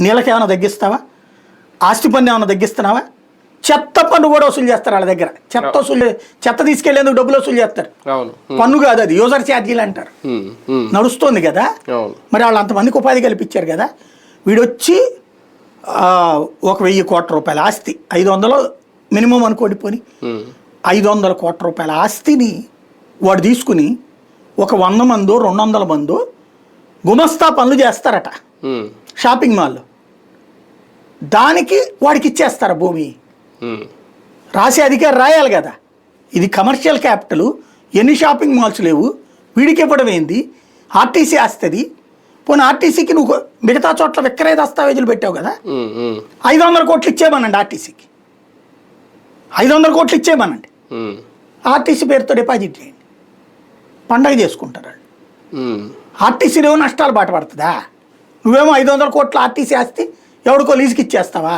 నీళ్ళకి ఏమైనా తగ్గిస్తావా? ఆస్తి పన్ను ఏమైనా తగ్గిస్తున్నావా? చెత్త పన్ను కూడా వసూలు చేస్తారు వాళ్ళ దగ్గర. చెత్త వసూలు చెత్త తీసుకెళ్ళేందుకు డబ్బులు వసూలు చేస్తారు. పన్ను కాదు అది. యూజర్ ఛార్జీలు అంటారు. నడుస్తోంది కదా? మరి వాళ్ళు అంతమందికి ఉపాధి కల్పించారు కదా? వీడొచ్చి ఒక వెయ్యి కోట్ల రూపాయల ఆస్తి. ఐదు వందలు మినిమం అనుకోండి పోని. ఐదు వందల కోట్ల రూపాయల ఆస్తిని వాడు తీసుకుని ఒక వంద మందో రెండు వందల మందో గుమస్తా పనులు చేస్తారట. షాపింగ్ మాల్లో. దానికి వాడికి ఇచ్చేస్తారు భూమి రాసే అధికారి రాయాలి కదా. ఇది కమర్షియల్ క్యాపిటల్ ఎన్ని షాపింగ్ మాల్స్ లేవు వీడికి ఇవ్వడం ఏంది ఆర్టీసీ ఆస్తుంది. పోనీ ఆర్టీసీకి నువ్వు మిగతా చోట్ల విక్రయ దస్తావేజులు పెట్టావు కదా. ఐదు వందల కోట్లు ఇచ్చేయమనండి ఆర్టీసీకి. ఐదు వందల కోట్లు ఇచ్చేయమనండి. ఆర్టీసీ పేరుతో డిపాజిట్ చేయండి. పండగ చేసుకుంటారు వాళ్ళు. ఉమ్, ఆర్టీసీనేమో నష్టాలు బాట పడుతుందా నువ్వేమో ఐదు వందల కోట్ల ఆర్టీసీ ఆస్తి ఎవడికో లీజుకి ఇచ్చేస్తావా?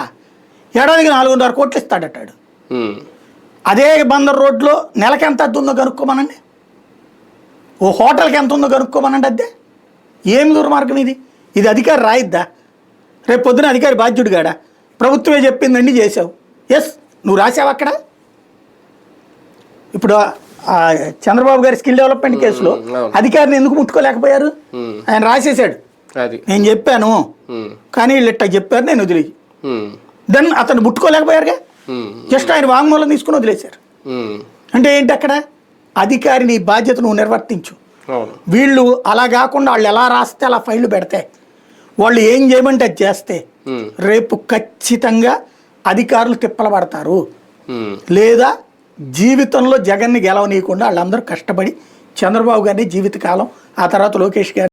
ఏడాదికి నాలుగున్నర కోట్లు ఇస్తాడటాడు. అదే బందర్ రోడ్లో నెలకి ఎంత అద్దె ఉందో కనుక్కోమనండి. ఓ హోటల్కి ఎంత ఉందో కనుక్కోమనండి అద్దె. ఏమి దుర్మార్గం ఇది? ఇది అధికారి రాయిద్దా? రేపు పొద్దున అధికారి బాధ్యుడు గాడా ప్రభుత్వమే చెప్పిందండి చేసావు ఎస్ నువ్వు రాసావు అక్కడ? ఇప్పుడు చంద్రబాబు గారి స్కిల్ డెవలప్మెంట్ కేసులో. అధికారిని ఎందుకు ముట్టుకోలేకపోయారు? ఆయన రాసేసాడు అది నేను చెప్పాను. కానీ వీళ్ళు ఇట్లా చెప్పారు నేను వదిలే దెన్ అతను ముట్టుకోలేకపోయారుగా? జస్ట్ ఆయన వాంగ్మూలం తీసుకుని వదిలేశారు. అంటే ఏంటి అక్కడ? అధికారిని బాధ్యత నువ్వు నిర్వర్తించు. వీళ్ళు అలా కాకుండా వాళ్ళు ఎలా రాస్తే అలా ఫైళ్ళు పెడితే వాళ్ళు ఏం చేయమంటే అది చేస్తే రేపు ఖచ్చితంగా అధికారులు తిప్పలు పడతారు. లేదా జీవితంలో జగన్ని గెలవనీయకుండా వాళ్ళందరూ కష్టపడి చంద్రబాబు గారిని జీవితకాలం ఆ తర్వాత లోకేష్ గారిని